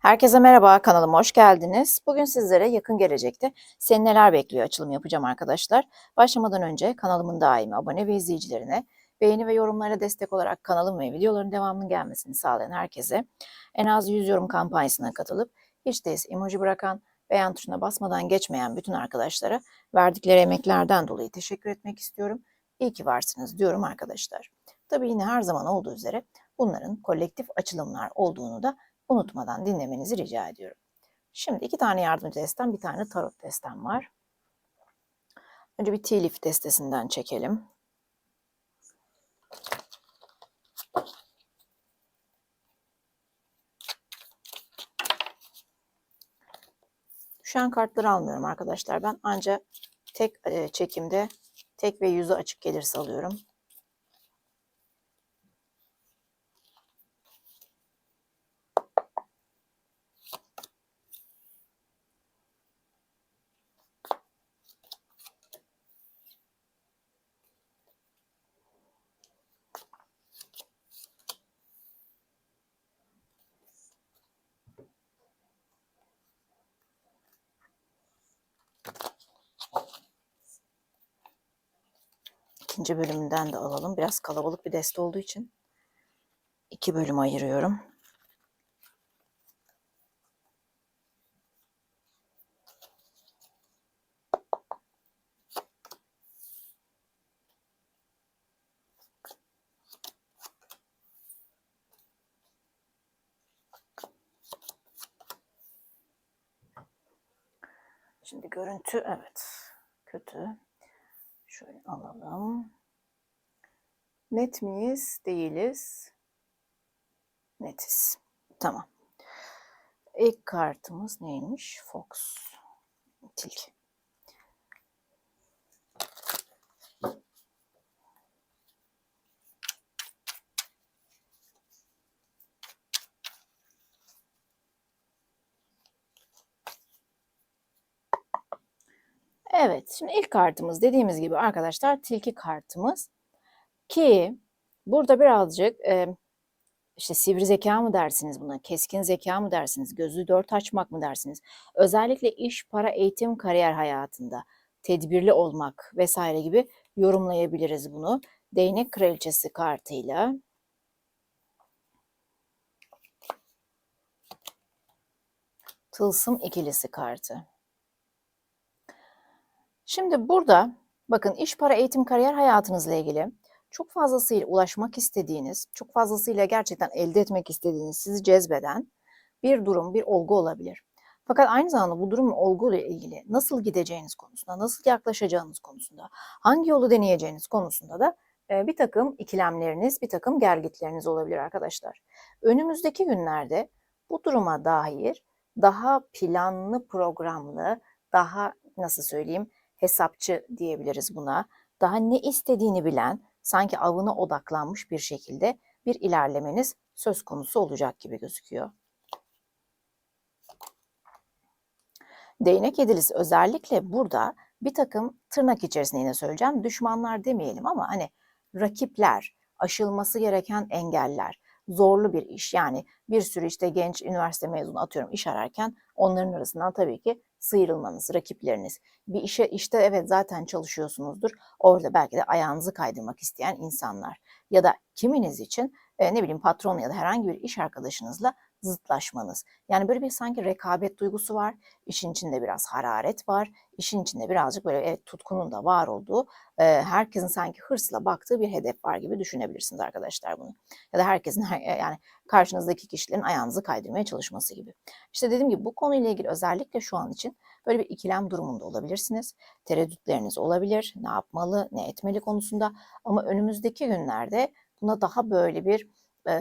Herkese merhaba, kanalıma hoş geldiniz. Bugün sizlere yakın gelecekte seni neler bekliyor açılım yapacağım arkadaşlar. Başlamadan önce kanalımın daimi abone ve izleyicilerine, beğeni ve yorumlara destek olarak kanalım ve videoların devamının gelmesini sağlayan herkese, en az 100 yorum kampanyasına katılıp hiç değilse emoji bırakan, beğen tuşuna basmadan geçmeyen bütün arkadaşlara verdikleri emeklerden dolayı teşekkür etmek istiyorum. İyi ki varsınız diyorum arkadaşlar. Tabii yine her zaman olduğu üzere bunların kolektif açılımlar olduğunu da unutmadan dinlemenizi rica ediyorum. Şimdi iki tane yardımcı destem, bir tane tarot destem var. Önce bir tea leaf destesinden çekelim. Düşen kartları almıyorum arkadaşlar. Ben ancak tek e, çekimde tek ve yüzü açık gelirse alıyorum. İkinci bölümünden de alalım. Biraz kalabalık bir deste olduğu için iki bölüm ayırıyorum. Şimdi görüntü evet kötü. Şöyle alalım. Net miyiz? Değiliz. Netiz. Tamam. İlk kartımız neymiş? Fox. Tilki. Evet, şimdi ilk kartımız dediğimiz gibi arkadaşlar tilki kartımız. Ki burada birazcık e, işte sivri zeka mı dersiniz buna, keskin zeka mı dersiniz, gözü dört açmak mı dersiniz? Özellikle iş, para, eğitim, kariyer hayatında tedbirli olmak vesaire gibi yorumlayabiliriz bunu. Değnek kraliçesi kartıyla. Tılsım ikilisi kartı. Şimdi burada bakın iş, para, eğitim, kariyer hayatınızla ilgili çok fazlasıyla ulaşmak istediğiniz, çok fazlasıyla gerçekten elde etmek istediğiniz, sizi cezbeden bir durum, bir olgu olabilir. Fakat aynı zamanda bu durum olgu ile ilgili nasıl gideceğiniz konusunda, nasıl yaklaşacağınız konusunda, hangi yolu deneyeceğiniz konusunda da e, bir takım ikilemleriniz, bir takım gelgitleriniz olabilir arkadaşlar. Önümüzdeki günlerde bu duruma dair daha planlı, programlı, daha nasıl söyleyeyim, hesapçı diyebiliriz buna. Daha ne istediğini bilen, sanki avına odaklanmış bir şekilde bir ilerlemeniz söz konusu olacak gibi gözüküyor. Değnek yedilisi özellikle burada bir takım tırnak içerisinde yine söyleyeceğim düşmanlar demeyelim ama hani rakipler, aşılması gereken engeller, zorlu bir iş yani bir sürü işte genç üniversite mezunu atıyorum iş ararken onların arasından tabii ki sıyrılmanız, rakipleriniz. Bir işe işte evet zaten çalışıyorsunuzdur. Orada belki de ayağınızı kaydırmak isteyen insanlar. Ya da kiminiz için e, ne bileyim patron ya da herhangi bir iş arkadaşınızla zıtlaşmanız. Yani böyle bir sanki rekabet duygusu var. İşin içinde biraz hararet var. İşin içinde birazcık böyle evet tutkunun da var olduğu, e, herkesin sanki hırsla baktığı bir hedef var gibi düşünebilirsiniz arkadaşlar bunu. Ya da herkesin yani karşınızdaki kişilerin ayağınızı kaydırmaya çalışması gibi. İşte dediğim gibi bu konuyla ilgili özellikle şu an için böyle bir ikilem durumunda olabilirsiniz. Tereddütleriniz olabilir. Ne yapmalı, ne etmeli konusunda. Ama önümüzdeki günlerde buna daha böyle bir e,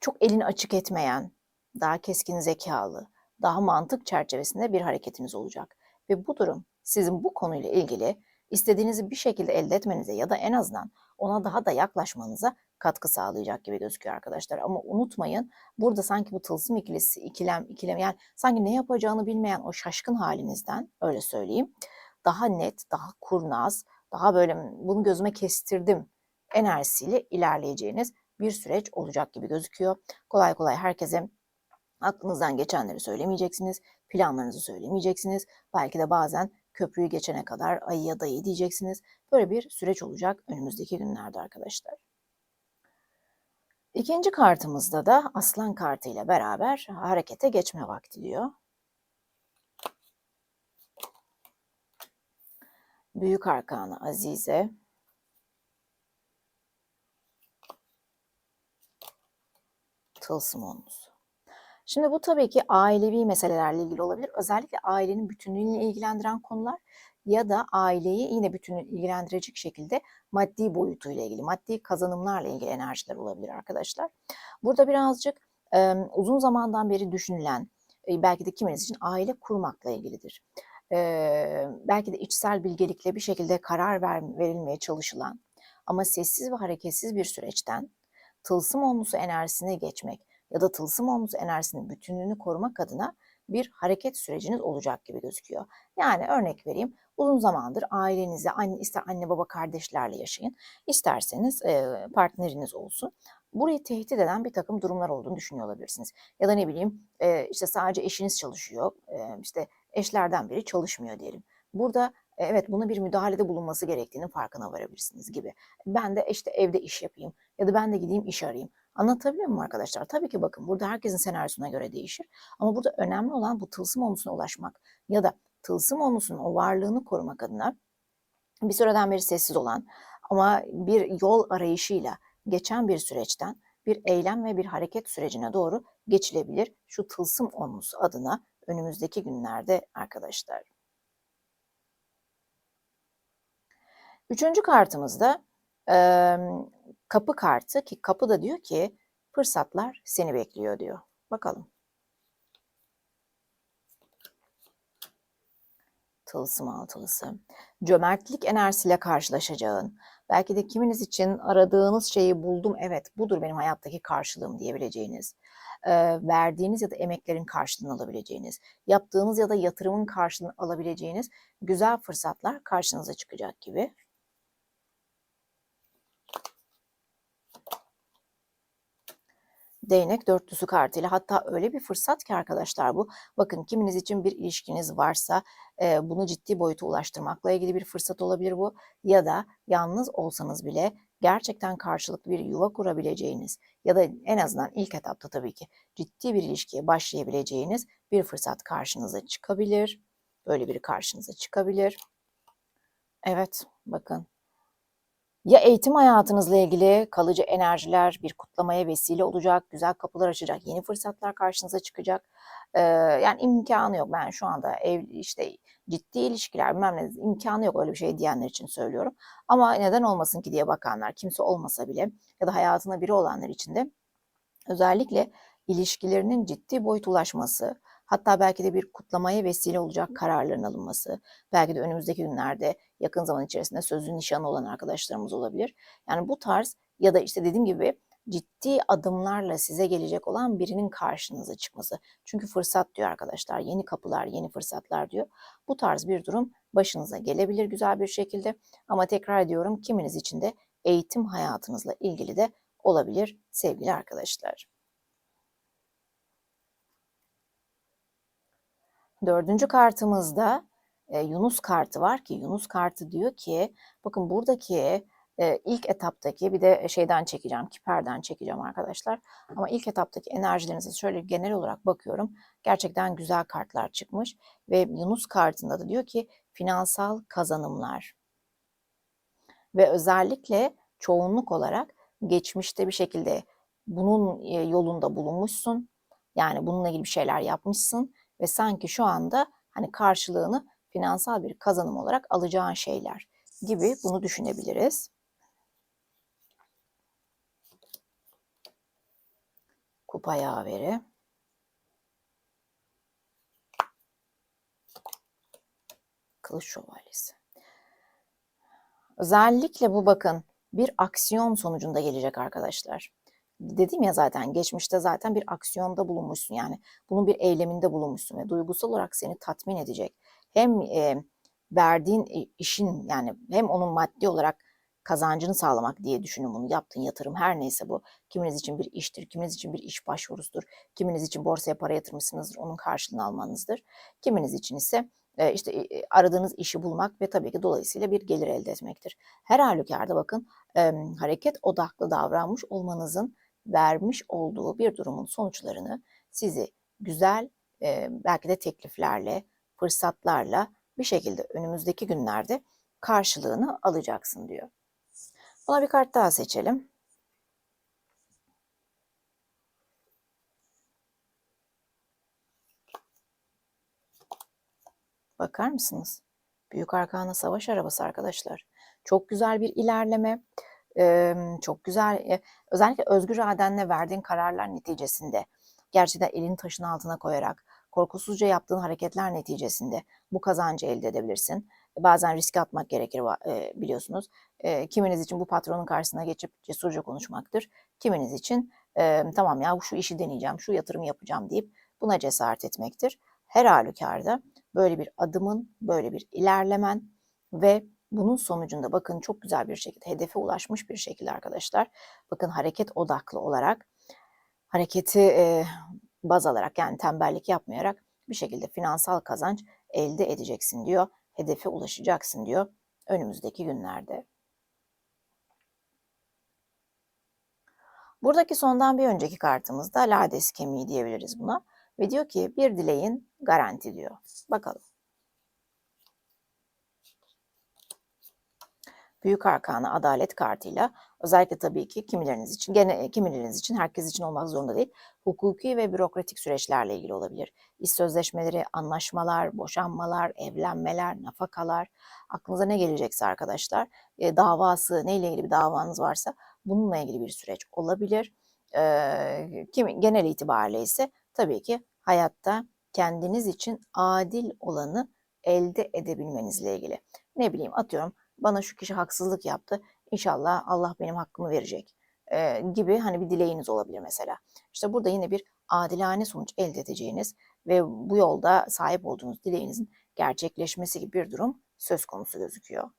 çok elini açık etmeyen, daha keskin zekalı, daha mantık çerçevesinde bir hareketiniz olacak. Ve bu durum sizin bu konuyla ilgili istediğinizi bir şekilde elde etmenize ya da en azından ona daha da yaklaşmanıza katkı sağlayacak gibi gözüküyor arkadaşlar. Ama unutmayın burada sanki bu tılsım ikilisi, ikilem, ikilem yani sanki ne yapacağını bilmeyen o şaşkın halinizden öyle söyleyeyim. Daha net, daha kurnaz, daha böyle bunu gözüme kestirdim enerjisiyle ilerleyeceğiniz bir süreç olacak gibi gözüküyor. Kolay kolay herkese Aklınızdan geçenleri söylemeyeceksiniz, planlarınızı söylemeyeceksiniz. Belki de bazen köprüyü geçene kadar ayıya dayı diyeceksiniz. Böyle bir süreç olacak önümüzdeki günlerde arkadaşlar. İkinci kartımızda da aslan kartı ile beraber harekete geçme vakti diyor. Büyük Arkanı Azize. Tılsım onlusu. Şimdi bu tabii ki ailevi meselelerle ilgili olabilir. Özellikle ailenin bütünlüğüyle ilgilendiren konular ya da aileyi yine bütünlüğü ilgilendirecek şekilde maddi boyutuyla ilgili, maddi kazanımlarla ilgili enerjiler olabilir arkadaşlar. Burada birazcık e, uzun zamandan beri düşünülen, e, belki de kiminiz için aile kurmakla ilgilidir. E, belki de içsel bilgelikle bir şekilde karar ver, verilmeye çalışılan ama sessiz ve hareketsiz bir süreçten tılsım olmusu enerjisine geçmek ya da tılsım olmusu enerjisinin bütünlüğünü korumak adına bir hareket süreciniz olacak gibi gözüküyor. Yani örnek vereyim uzun zamandır ailenizle anne, ister anne baba kardeşlerle yaşayın isterseniz e, partneriniz olsun. Burayı tehdit eden bir takım durumlar olduğunu düşünüyor olabilirsiniz. Ya da ne bileyim e, işte sadece eşiniz çalışıyor e, işte eşlerden biri çalışmıyor diyelim. Burada evet buna bir müdahalede bulunması gerektiğinin farkına varabilirsiniz gibi. Ben de işte evde iş yapayım ya da ben de gideyim iş arayayım. Anlatabiliyor muyum arkadaşlar? Tabii ki bakın burada herkesin senaryosuna göre değişir. Ama burada önemli olan bu tılsım olmusuna ulaşmak ya da tılsım olmusunun o varlığını korumak adına bir süreden beri sessiz olan ama bir yol arayışıyla geçen bir süreçten bir eylem ve bir hareket sürecine doğru geçilebilir. Şu tılsım olmusu adına önümüzdeki günlerde arkadaşlar. Üçüncü kartımızda e, kapı kartı ki kapı da diyor ki fırsatlar seni bekliyor diyor. Bakalım. Tılsım altılısı. Cömertlik enerjisiyle karşılaşacağın, belki de kiminiz için aradığınız şeyi buldum, evet budur benim hayattaki karşılığım diyebileceğiniz, e, verdiğiniz ya da emeklerin karşılığını alabileceğiniz, yaptığınız ya da yatırımın karşılığını alabileceğiniz güzel fırsatlar karşınıza çıkacak gibi. Değnek dörtlüsü kartıyla hatta öyle bir fırsat ki arkadaşlar bu. Bakın kiminiz için bir ilişkiniz varsa e, bunu ciddi boyuta ulaştırmakla ilgili bir fırsat olabilir bu. Ya da yalnız olsanız bile gerçekten karşılıklı bir yuva kurabileceğiniz ya da en azından ilk etapta tabii ki ciddi bir ilişkiye başlayabileceğiniz bir fırsat karşınıza çıkabilir. Böyle biri karşınıza çıkabilir. Evet bakın ya eğitim hayatınızla ilgili kalıcı enerjiler bir kutlamaya vesile olacak, güzel kapılar açacak, yeni fırsatlar karşınıza çıkacak. Ee, yani imkanı yok. Ben şu anda ev işte ciddi ilişkiler bilmem ne imkanı yok öyle bir şey diyenler için söylüyorum. Ama neden olmasın ki diye bakanlar kimse olmasa bile ya da hayatında biri olanlar için de özellikle ilişkilerinin ciddi boyut ulaşması, Hatta belki de bir kutlamaya vesile olacak kararların alınması, belki de önümüzdeki günlerde yakın zaman içerisinde sözlü nişanı olan arkadaşlarımız olabilir. Yani bu tarz ya da işte dediğim gibi ciddi adımlarla size gelecek olan birinin karşınıza çıkması. Çünkü fırsat diyor arkadaşlar. Yeni kapılar, yeni fırsatlar diyor. Bu tarz bir durum başınıza gelebilir güzel bir şekilde. Ama tekrar ediyorum kiminiz için de eğitim hayatınızla ilgili de olabilir sevgili arkadaşlar. Dördüncü kartımızda e, Yunus kartı var ki Yunus kartı diyor ki bakın buradaki e, ilk etaptaki bir de şeyden çekeceğim, kiperden çekeceğim arkadaşlar. Ama ilk etaptaki enerjilerinize şöyle genel olarak bakıyorum. Gerçekten güzel kartlar çıkmış ve Yunus kartında da diyor ki finansal kazanımlar. Ve özellikle çoğunluk olarak geçmişte bir şekilde bunun e, yolunda bulunmuşsun. Yani bununla ilgili bir şeyler yapmışsın ve sanki şu anda hani karşılığını finansal bir kazanım olarak alacağın şeyler gibi bunu düşünebiliriz. Kupa yaveri. Kılıç şövalyesi. Özellikle bu bakın bir aksiyon sonucunda gelecek arkadaşlar dedim ya zaten geçmişte zaten bir aksiyonda bulunmuşsun yani bunun bir eyleminde bulunmuşsun ve duygusal olarak seni tatmin edecek hem e, verdiğin işin yani hem onun maddi olarak kazancını sağlamak diye düşünün bunu. Yaptığın yatırım her neyse bu. Kiminiz için bir iştir, kiminiz için bir iş başvurusudur, kiminiz için borsaya para yatırmışsınızdır, onun karşılığını almanızdır. Kiminiz için ise e, işte aradığınız işi bulmak ve tabii ki dolayısıyla bir gelir elde etmektir. Her halükarda bakın hareket odaklı davranmış olmanızın vermiş olduğu bir durumun sonuçlarını sizi güzel e, belki de tekliflerle, fırsatlarla bir şekilde önümüzdeki günlerde karşılığını alacaksın diyor. Buna bir kart daha seçelim. Bakar mısınız? Büyük Arkana Savaş Arabası arkadaşlar. Çok güzel bir ilerleme. Çok güzel. Özellikle özgür iradenle verdiğin kararlar neticesinde gerçekten elini taşın altına koyarak korkusuzca yaptığın hareketler neticesinde bu kazancı elde edebilirsin. Bazen risk atmak gerekir biliyorsunuz. Kiminiz için bu patronun karşısına geçip cesurca konuşmaktır. Kiminiz için tamam ya şu işi deneyeceğim, şu yatırımı yapacağım deyip buna cesaret etmektir. Her halükarda böyle bir adımın, böyle bir ilerlemen ve bunun sonucunda bakın çok güzel bir şekilde hedefe ulaşmış bir şekilde arkadaşlar. Bakın hareket odaklı olarak hareketi e, baz alarak yani tembellik yapmayarak bir şekilde finansal kazanç elde edeceksin diyor. Hedefe ulaşacaksın diyor önümüzdeki günlerde. Buradaki sondan bir önceki kartımızda lades kemiği diyebiliriz buna. Ve diyor ki bir dileğin garanti diyor. Bakalım. Büyük Arkanı Adalet kartıyla özellikle tabii ki kimileriniz için, gene kimileriniz için, herkes için olmak zorunda değil, hukuki ve bürokratik süreçlerle ilgili olabilir. İş sözleşmeleri, anlaşmalar, boşanmalar, evlenmeler, nafakalar, aklınıza ne gelecekse arkadaşlar, e, davası, neyle ilgili bir davanız varsa bununla ilgili bir süreç olabilir. E, kim, genel itibariyle ise tabii ki hayatta kendiniz için adil olanı elde edebilmenizle ilgili. Ne bileyim atıyorum bana şu kişi haksızlık yaptı. İnşallah Allah benim hakkımı verecek e, gibi hani bir dileğiniz olabilir mesela. İşte burada yine bir adilane sonuç elde edeceğiniz ve bu yolda sahip olduğunuz dileğinizin gerçekleşmesi gibi bir durum söz konusu gözüküyor.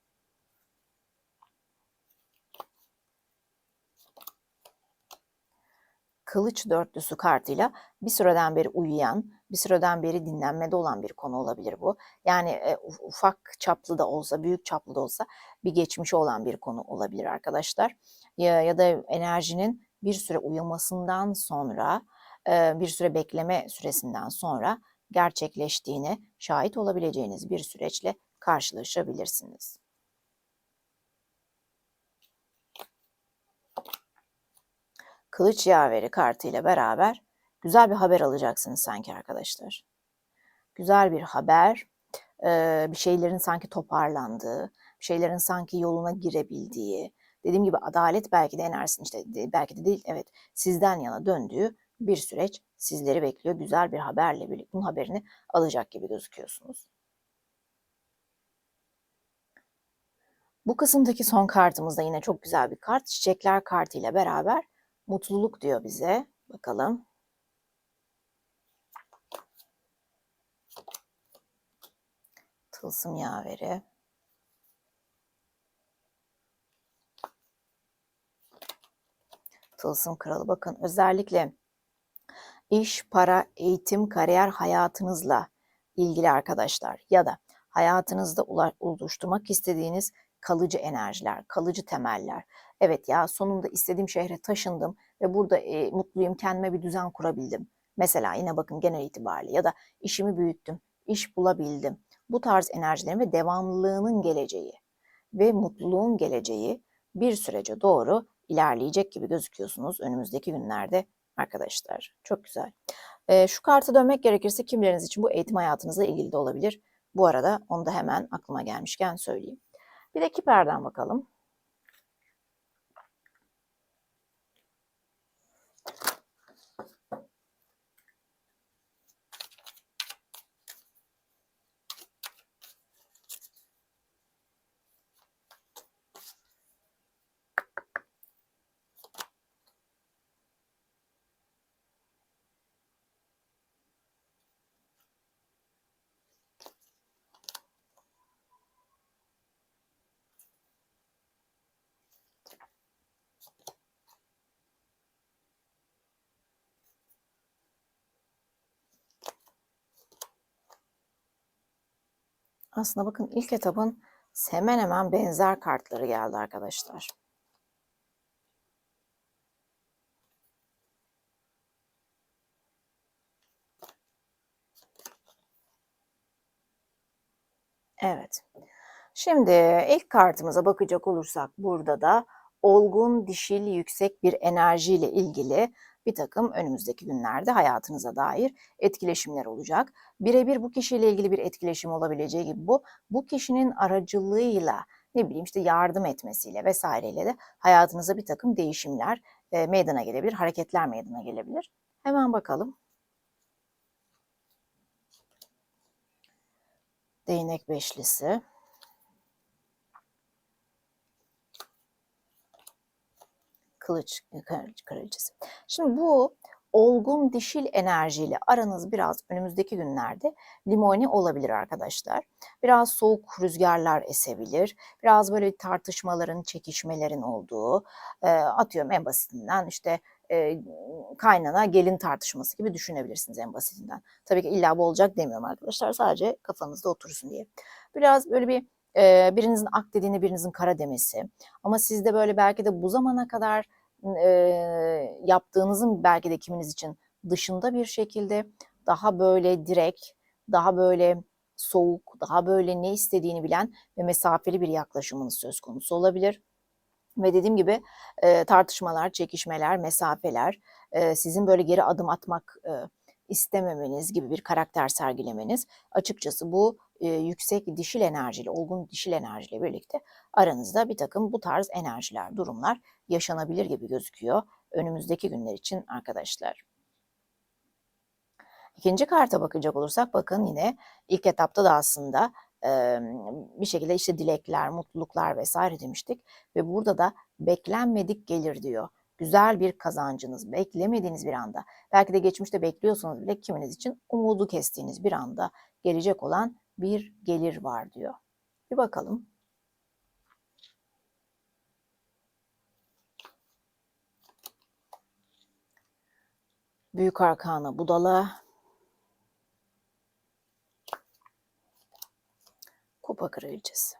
Kılıç dörtlüsü kartıyla bir süreden beri uyuyan, bir süreden beri dinlenmede olan bir konu olabilir bu. Yani e, ufak çaplı da olsa, büyük çaplı da olsa bir geçmişi olan bir konu olabilir arkadaşlar. Ya, ya da enerjinin bir süre uyumasından sonra, e, bir süre bekleme süresinden sonra gerçekleştiğine şahit olabileceğiniz bir süreçle karşılaşabilirsiniz. Kılıç yaveri kartıyla beraber güzel bir haber alacaksınız sanki arkadaşlar. Güzel bir haber, bir şeylerin sanki toparlandığı, bir şeylerin sanki yoluna girebildiği, dediğim gibi adalet belki de enerjisini işte belki de değil evet sizden yana döndüğü bir süreç sizleri bekliyor. Güzel bir haberle birlikte bunun haberini alacak gibi gözüküyorsunuz. Bu kısımdaki son kartımız da yine çok güzel bir kart. Çiçekler kartıyla beraber Mutluluk diyor bize. Bakalım. Tılsım yaveri. Tılsım kralı. Bakın özellikle iş, para, eğitim, kariyer hayatınızla ilgili arkadaşlar ya da hayatınızda oluşturmak istediğiniz kalıcı enerjiler, kalıcı temeller. Evet ya sonunda istediğim şehre taşındım ve burada e, mutluyum, kendime bir düzen kurabildim. Mesela yine bakın genel itibariyle ya da işimi büyüttüm, iş bulabildim. Bu tarz enerjilerin ve devamlılığının geleceği ve mutluluğun geleceği bir sürece doğru ilerleyecek gibi gözüküyorsunuz önümüzdeki günlerde arkadaşlar. Çok güzel. E, şu kartı dönmek gerekirse kimleriniz için bu eğitim hayatınızla ilgili de olabilir. Bu arada onu da hemen aklıma gelmişken söyleyeyim. Bir de kiperden bakalım. Aslında bakın ilk etapın hemen hemen benzer kartları geldi arkadaşlar. Evet. Şimdi ilk kartımıza bakacak olursak burada da olgun, dişil, yüksek bir enerjiyle ilgili bir takım önümüzdeki günlerde hayatınıza dair etkileşimler olacak. Birebir bu kişiyle ilgili bir etkileşim olabileceği gibi bu, bu kişinin aracılığıyla ne bileyim işte yardım etmesiyle vesaireyle de hayatınıza bir takım değişimler e, meydana gelebilir, hareketler meydana gelebilir. Hemen bakalım. Değnek beşlisi. Kılıç kraliçesi. Şimdi bu olgun dişil enerjiyle aranız biraz önümüzdeki günlerde limoni olabilir arkadaşlar. Biraz soğuk rüzgarlar esebilir. Biraz böyle tartışmaların, çekişmelerin olduğu, e, atıyorum en basitinden işte e, kaynana gelin tartışması gibi düşünebilirsiniz en basitinden. Tabii ki illa bu olacak demiyorum arkadaşlar. Sadece kafanızda otursun diye. Biraz böyle bir e, birinizin ak dediğini birinizin kara demesi. Ama sizde böyle belki de bu zamana kadar e, yaptığınızın belki de kiminiz için dışında bir şekilde daha böyle direkt, daha böyle soğuk, daha böyle ne istediğini bilen ve mesafeli bir yaklaşımınız söz konusu olabilir. Ve dediğim gibi e, tartışmalar, çekişmeler, mesafeler, e, sizin böyle geri adım atmak e, istememeniz gibi bir karakter sergilemeniz açıkçası bu e, yüksek dişil enerjiyle, olgun dişil enerjiyle birlikte aranızda bir takım bu tarz enerjiler, durumlar yaşanabilir gibi gözüküyor önümüzdeki günler için arkadaşlar. İkinci karta bakacak olursak bakın yine ilk etapta da aslında e, bir şekilde işte dilekler, mutluluklar vesaire demiştik ve burada da beklenmedik gelir diyor. Güzel bir kazancınız, beklemediğiniz bir anda, belki de geçmişte bekliyorsanız bile kiminiz için umudu kestiğiniz bir anda gelecek olan bir gelir var diyor. Bir bakalım. Büyük Arkana Budala. Kupa Kraliçesi.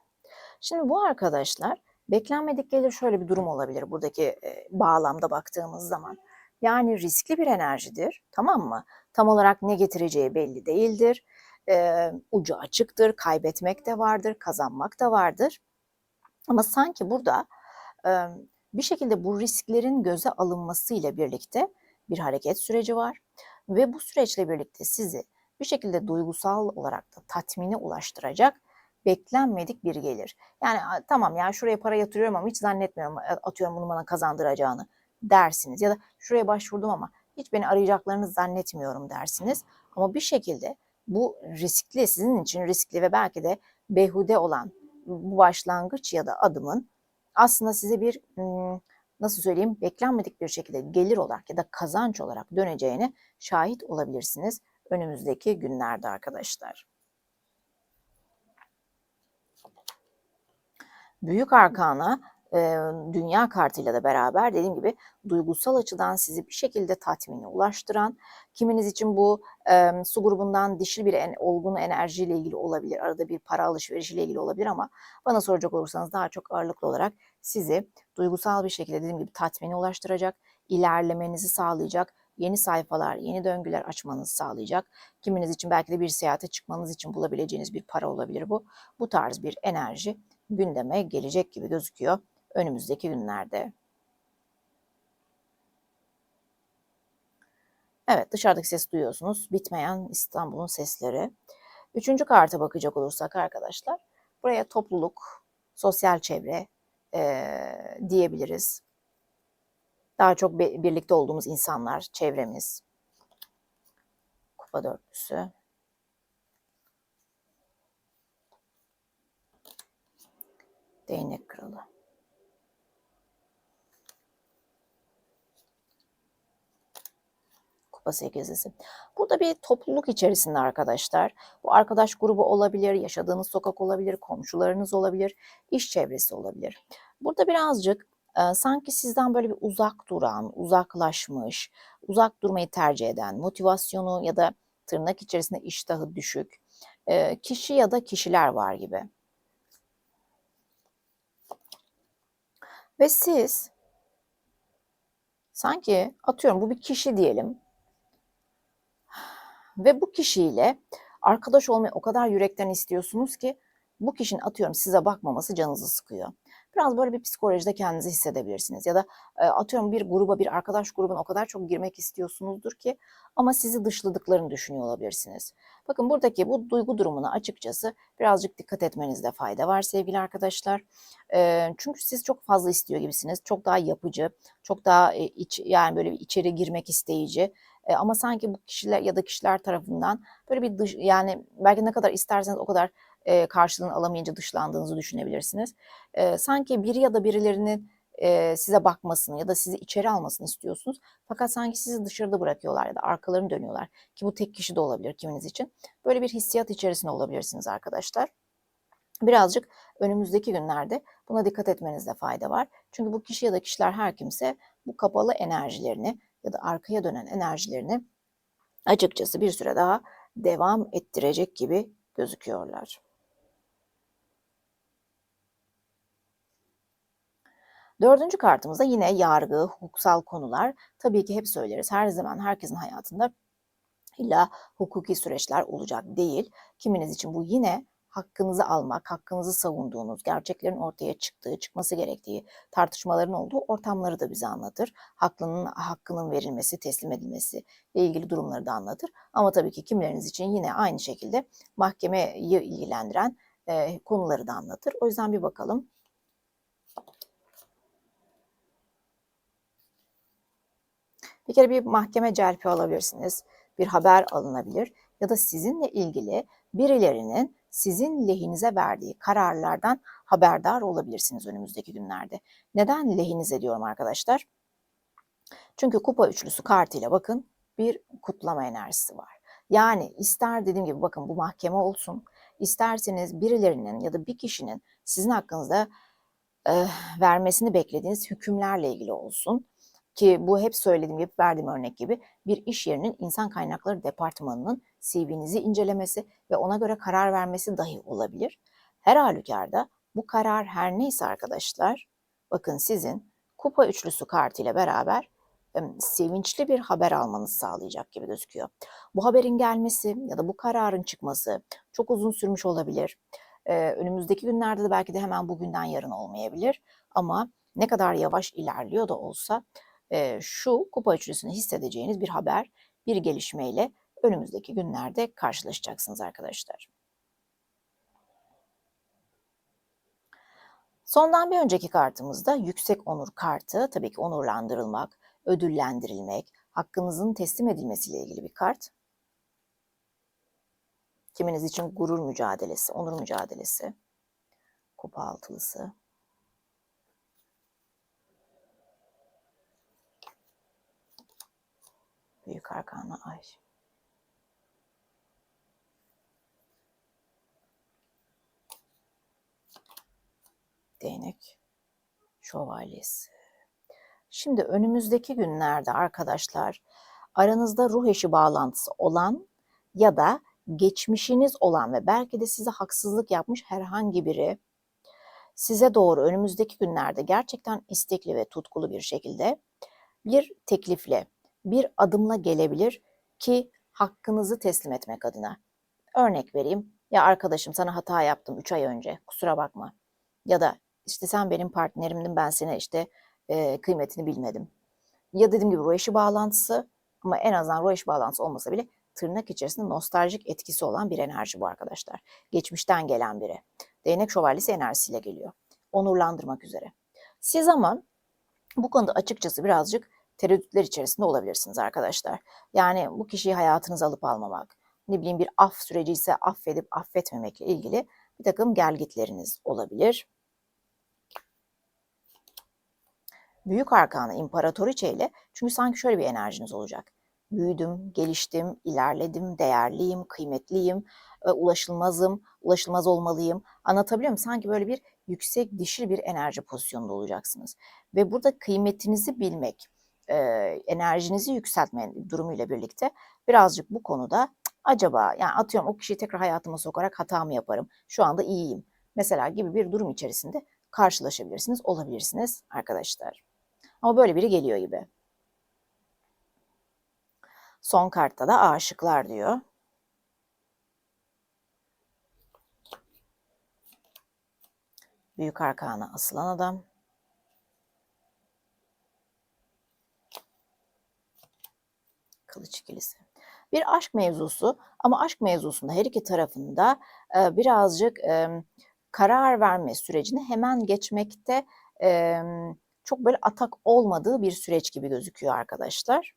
Şimdi bu arkadaşlar beklenmedik gelir şöyle bir durum olabilir buradaki e, bağlamda baktığımız zaman. Yani riskli bir enerjidir tamam mı? Tam olarak ne getireceği belli değildir. E, ucu açıktır, kaybetmek de vardır, kazanmak da vardır. Ama sanki burada e, bir şekilde bu risklerin göze alınmasıyla birlikte bir hareket süreci var. Ve bu süreçle birlikte sizi bir şekilde duygusal olarak da tatmine ulaştıracak beklenmedik bir gelir. Yani tamam ya şuraya para yatırıyorum ama hiç zannetmiyorum atıyorum bunu bana kazandıracağını dersiniz. Ya da şuraya başvurdum ama hiç beni arayacaklarını zannetmiyorum dersiniz. Ama bir şekilde bu riskli, sizin için riskli ve belki de behude olan bu başlangıç ya da adımın aslında size bir nasıl söyleyeyim beklenmedik bir şekilde gelir olarak ya da kazanç olarak döneceğine şahit olabilirsiniz önümüzdeki günlerde arkadaşlar. Büyük arkana e, dünya kartıyla da beraber dediğim gibi duygusal açıdan sizi bir şekilde tatmine ulaştıran, kiminiz için bu e, su grubundan dişil bir en, olgun enerjiyle ilgili olabilir, arada bir para alışverişiyle ilgili olabilir ama bana soracak olursanız daha çok ağırlıklı olarak sizi duygusal bir şekilde dediğim gibi tatmine ulaştıracak, ilerlemenizi sağlayacak, yeni sayfalar, yeni döngüler açmanızı sağlayacak. Kiminiz için belki de bir seyahate çıkmanız için bulabileceğiniz bir para olabilir bu. Bu tarz bir enerji gündeme gelecek gibi gözüküyor önümüzdeki günlerde. Evet dışarıdaki ses duyuyorsunuz. Bitmeyen İstanbul'un sesleri. Üçüncü karta bakacak olursak arkadaşlar buraya topluluk, sosyal çevre e, diyebiliriz. Daha çok birlikte olduğumuz insanlar, çevremiz. Kupa dörtlüsü. Değnek kralı. Kupa sekizlisi. Burada bir topluluk içerisinde arkadaşlar. Bu arkadaş grubu olabilir, yaşadığınız sokak olabilir, komşularınız olabilir, iş çevresi olabilir. Burada birazcık e, sanki sizden böyle bir uzak duran, uzaklaşmış, uzak durmayı tercih eden, motivasyonu ya da tırnak içerisinde iştahı düşük, e, kişi ya da kişiler var gibi. Ve siz sanki atıyorum bu bir kişi diyelim ve bu kişiyle arkadaş olmayı o kadar yürekten istiyorsunuz ki bu kişinin atıyorum size bakmaması canınızı sıkıyor. Biraz böyle bir psikolojide kendinizi hissedebilirsiniz. Ya da e, atıyorum bir gruba, bir arkadaş grubuna o kadar çok girmek istiyorsunuzdur ki ama sizi dışladıklarını düşünüyor olabilirsiniz. Bakın buradaki bu duygu durumuna açıkçası birazcık dikkat etmenizde fayda var sevgili arkadaşlar. E, çünkü siz çok fazla istiyor gibisiniz. Çok daha yapıcı, çok daha e, iç, yani böyle bir içeri girmek isteyici. E, ama sanki bu kişiler ya da kişiler tarafından böyle bir dış, yani belki ne kadar isterseniz o kadar e, karşılığını alamayınca dışlandığınızı düşünebilirsiniz. E, sanki biri ya da birilerinin e, size bakmasını ya da sizi içeri almasını istiyorsunuz. Fakat sanki sizi dışarıda bırakıyorlar ya da arkalarını dönüyorlar. Ki bu tek kişi de olabilir kiminiz için. Böyle bir hissiyat içerisinde olabilirsiniz arkadaşlar. Birazcık önümüzdeki günlerde buna dikkat etmenizde fayda var. Çünkü bu kişi ya da kişiler her kimse bu kapalı enerjilerini ya da arkaya dönen enerjilerini açıkçası bir süre daha devam ettirecek gibi gözüküyorlar. Dördüncü kartımızda yine yargı, hukuksal konular. Tabii ki hep söyleriz. Her zaman herkesin hayatında illa hukuki süreçler olacak değil. Kiminiz için bu yine hakkınızı almak, hakkınızı savunduğunuz, gerçeklerin ortaya çıktığı, çıkması gerektiği, tartışmaların olduğu ortamları da bize anlatır. Haklının, hakkının verilmesi, teslim edilmesi ile ilgili durumları da anlatır. Ama tabii ki kimileriniz için yine aynı şekilde mahkemeyi ilgilendiren e, konuları da anlatır. O yüzden bir bakalım. Bir kere bir mahkeme celpi alabilirsiniz. Bir haber alınabilir ya da sizinle ilgili birilerinin sizin lehinize verdiği kararlardan haberdar olabilirsiniz önümüzdeki günlerde. Neden lehinize diyorum arkadaşlar? Çünkü kupa üçlüsü kartıyla bakın bir kutlama enerjisi var. Yani ister dediğim gibi bakın bu mahkeme olsun, isterseniz birilerinin ya da bir kişinin sizin hakkınızda e, vermesini beklediğiniz hükümlerle ilgili olsun ki bu hep söylediğim gibi verdiğim örnek gibi bir iş yerinin insan kaynakları departmanının CV'nizi incelemesi ve ona göre karar vermesi dahi olabilir. Her halükarda bu karar her neyse arkadaşlar bakın sizin kupa üçlüsü kartıyla beraber sevinçli bir haber almanızı sağlayacak gibi gözüküyor. Bu haberin gelmesi ya da bu kararın çıkması çok uzun sürmüş olabilir. Ee, önümüzdeki günlerde de belki de hemen bugünden yarın olmayabilir. Ama ne kadar yavaş ilerliyor da olsa e, şu kupa üçlüsünü hissedeceğiniz bir haber, bir gelişmeyle önümüzdeki günlerde karşılaşacaksınız arkadaşlar. Sondan bir önceki kartımızda yüksek onur kartı. Tabii ki onurlandırılmak, ödüllendirilmek, hakkınızın teslim edilmesiyle ilgili bir kart. Kiminiz için gurur mücadelesi, onur mücadelesi. Kupa altılısı. Büyük arkana ay. Değnek şövalyesi. Şimdi önümüzdeki günlerde arkadaşlar aranızda ruh eşi bağlantısı olan ya da geçmişiniz olan ve belki de size haksızlık yapmış herhangi biri size doğru önümüzdeki günlerde gerçekten istekli ve tutkulu bir şekilde bir teklifle bir adımla gelebilir ki hakkınızı teslim etmek adına. Örnek vereyim. Ya arkadaşım sana hata yaptım 3 ay önce. Kusura bakma. Ya da işte sen benim partnerimdin ben seni işte e, kıymetini bilmedim. Ya dediğim gibi ruh bağlantısı ama en azından ruh bağlantısı olmasa bile tırnak içerisinde nostaljik etkisi olan bir enerji bu arkadaşlar. Geçmişten gelen biri. Değnek şövalyesi enerjisiyle geliyor. Onurlandırmak üzere. Siz ama bu konuda açıkçası birazcık tereddütler içerisinde olabilirsiniz arkadaşlar. Yani bu kişiyi hayatınıza alıp almamak, ne bileyim bir af süreci ise affedip affetmemekle ilgili bir takım gelgitleriniz olabilir. Büyük Arkana İmparatoriçe ile çünkü sanki şöyle bir enerjiniz olacak. Büyüdüm, geliştim, ilerledim, değerliyim, kıymetliyim, e, ulaşılmazım, ulaşılmaz olmalıyım. Anlatabiliyor muyum? Sanki böyle bir yüksek dişil bir enerji pozisyonunda olacaksınız. Ve burada kıymetinizi bilmek, e, enerjinizi yükseltme durumuyla birlikte birazcık bu konuda Acaba yani atıyorum o kişiyi tekrar hayatıma sokarak hata mı yaparım? Şu anda iyiyim. Mesela gibi bir durum içerisinde karşılaşabilirsiniz, olabilirsiniz arkadaşlar. Ama böyle biri geliyor gibi. Son kartta da aşıklar diyor. Büyük arkana asılan adam. Kılıç ikilisi. Bir aşk mevzusu ama aşk mevzusunda her iki tarafında e, birazcık e, karar verme sürecini hemen geçmekte e, çok böyle atak olmadığı bir süreç gibi gözüküyor arkadaşlar.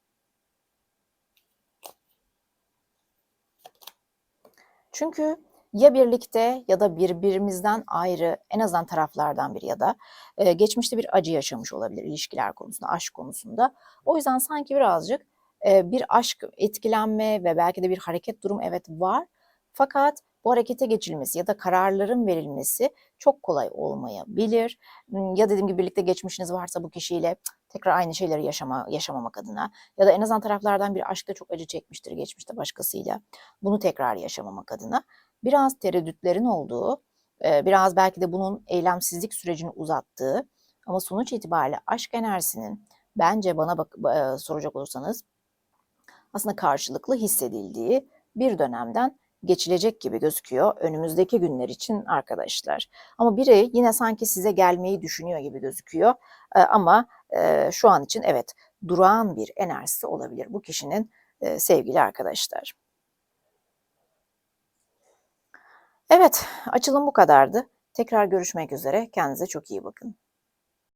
Çünkü ya birlikte ya da birbirimizden ayrı en azından taraflardan biri ya da e, geçmişte bir acı yaşamış olabilir ilişkiler konusunda, aşk konusunda. O yüzden sanki birazcık e, bir aşk etkilenme ve belki de bir hareket durum evet var. Fakat bu harekete geçilmesi ya da kararların verilmesi çok kolay olmayabilir. Ya dediğim gibi birlikte geçmişiniz varsa bu kişiyle tekrar aynı şeyleri yaşama, yaşamamak adına ya da en azından taraflardan bir aşkta çok acı çekmiştir geçmişte başkasıyla. Bunu tekrar yaşamamak adına biraz tereddütlerin olduğu, biraz belki de bunun eylemsizlik sürecini uzattığı ama sonuç itibariyle aşk enerjisinin bence bana bak, soracak olursanız aslında karşılıklı hissedildiği bir dönemden geçilecek gibi gözüküyor önümüzdeki günler için arkadaşlar. Ama biri yine sanki size gelmeyi düşünüyor gibi gözüküyor. Ee, ama e, şu an için evet durağan bir enerjisi olabilir bu kişinin e, sevgili arkadaşlar. Evet açılım bu kadardı. Tekrar görüşmek üzere. Kendinize çok iyi bakın.